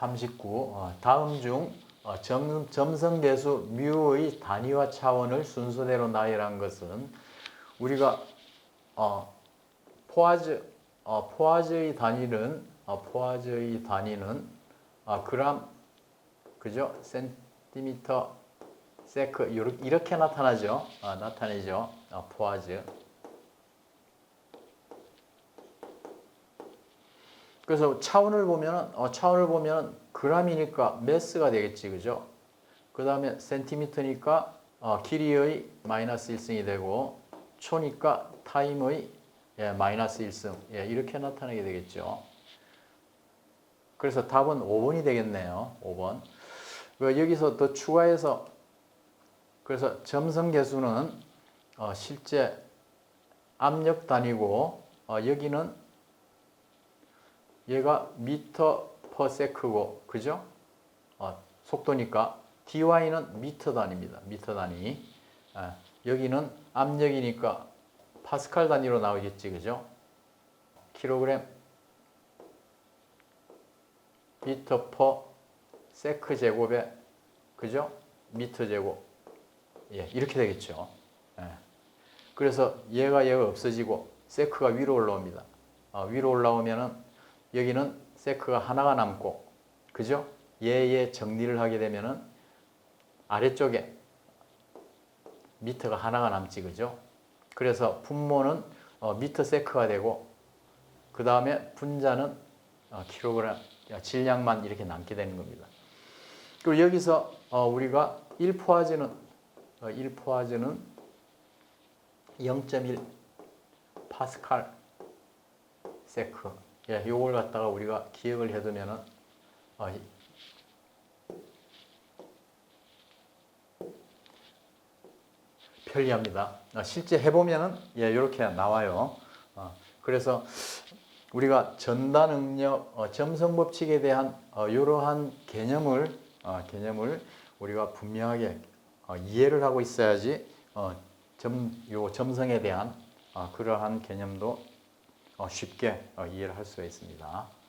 39. 어, 다음 중 어, 점, 점성계수 뮤의 단위와 차원을 순서대로 나열한 것은 우리가 어, 포화즈 어, 포화즈의 단위는 어, 포화즈의 단위는 어, 그람 그죠? 센티미터 세크 이렇게, 나타나죠. 어, 나타내죠. 어, 포화즈. 그래서 차원을 보면은 어, 차원을 보면은 그람이니까 메스가 되겠지, 그죠? 그 다음에 센티미터니까 어, 길이의 마이너스 1승이 되고 초니까 타임의 예, 마이너스 1승 예, 이렇게 나타나게 되겠죠. 그래서 답은 5번이 되겠네요. 5번. 그 여기서 더 추가해서 그래서 점성 계수는 어, 실제 압력 단위고 어, 여기는 얘가 미터 퍼 세크고 그죠? 어, 속도니까 dy는 미터 단위입니다. 미터 단위. 아, 여기는 압력이니까 파스칼 단위로 나오겠지 그죠? 킬로그램 미터 퍼 세크 제곱에 그죠? 미터 제곱 예 이렇게 되겠죠. 예. 그래서 얘가 얘가 없어지고 세크가 위로 올라옵니다. 어, 위로 올라오면은 여기는 세크가 하나가 남고 그죠? 얘의 정리를 하게 되면은 아래쪽에 미터가 하나가 남지 그죠? 그래서 분모는 어, 미터 세크가 되고 그 다음에 분자는 어, 킬로그램 질량만 이렇게 남게 되는 겁니다. 그리고 여기서 어, 우리가 1포화즈는 어, 1포화즈는 0.1 파스칼 세크 예, 요걸 갖다가 우리가 기억을 해두면은 어, 이- 편리합니다. 어, 실제 해보면은 예, 이렇게 나와요. 어, 그래서 우리가 전단 응력 어, 점성 법칙에 대한 어, 이러한 개념을 어, 개념을 우리가 분명하게 어, 이해를 하고 있어야지 어, 점, 요 점성에 대한 어, 그러한 개념도 어, 쉽게 어, 이해를 할 수가 있습니다.